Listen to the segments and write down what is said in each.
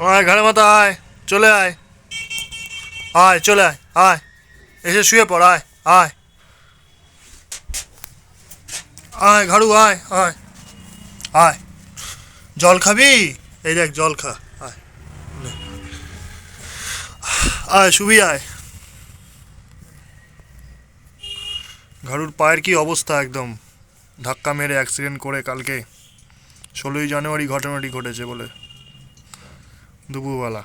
আয় ঘাড়ে মাথা আয়, চলে আয়। আয়, চলে আয় আয়। এসে শুয়ে পড়, আয় আয়। আয়, ঘাড়ু, আয় আয়। আয়। জল খাবি? এই দেখ, জল খা, আয়। আয়, শুবি, আয়। ঘাড়ুর পায়ের কি অবস্থা একদম? ধাক্কা মেরে অ্যাক্সিডেন্ট করে কালকে। ষোলোই জানুয়ারি ঘটনাটি ঘটেছে বলে। দুপুরবেলা।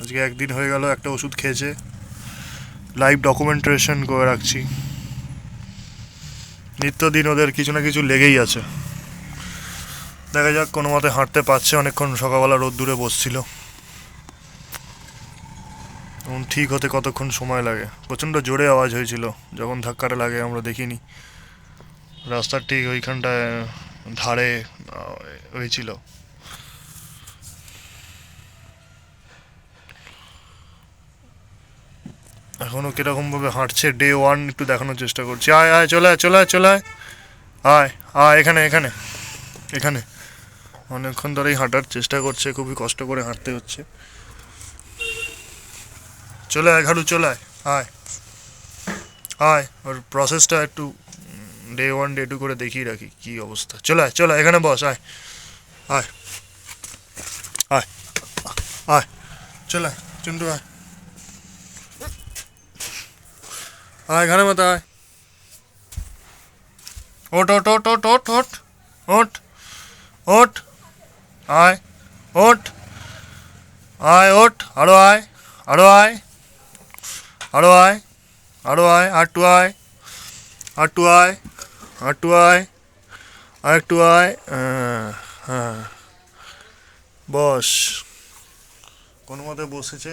আজকে একদিন হয়ে গেল, একটা ওষুধ খেয়েছে। লাইভ ডকুমেন্টেশন করে রাখছি। নিত্যদিন ওদের কিছু না কিছু লেগেই আছে। দেখা যাক, কোনো মতে হাঁটতে পারছে অনেকক্ষণ সকালবেলা রোদ্দুরে বসছিল। এখন ঠিক হতে কতক্ষণ সময় লাগে। প্রচণ্ড জোরে আওয়াজ হয়েছিল। যখন ধাক্কাটা লাগে, আমরা দেখিনি। রাস্তার ঠিক ওইখানটায় ধারে হয়েছিল। এখনও কীরকম ভাবে হাঁটছে? ডে ওয়ান একটু দেখানোর চেষ্টা করছি। আয় আয়, চলে আয় চলে আয় চলে আয়। আয় আয়, এখানে এখানে এখানে। অনেকক্ষণ ধরেই হাঁটার চেষ্টা করছে, খুবই কষ্ট করে হাঁটতে হচ্ছে। চলে আয়, ঘাড়ু, চলে আয় আয়। আয়, ওর প্রসেসটা একটু ডে ওয়ান ডে টু করে দেখিয়ে রাখি, কি অবস্থা। চলে আয়, চলে এখানে বস, আয় আয়। আয় আয়, চলে চন্টু, আয়। আয় ঘরে মতো আয়। ওট ওট ওট ওট ওট ওট ওট ওট আয় ওট আয় ওট আরও আয় আরও আয় আরও আয় আরও আয় আটটু আয় আটটু আয় আটটু আয়, আর একটু আয় হ্যাঁ বস। কোনো মতে বসেছে?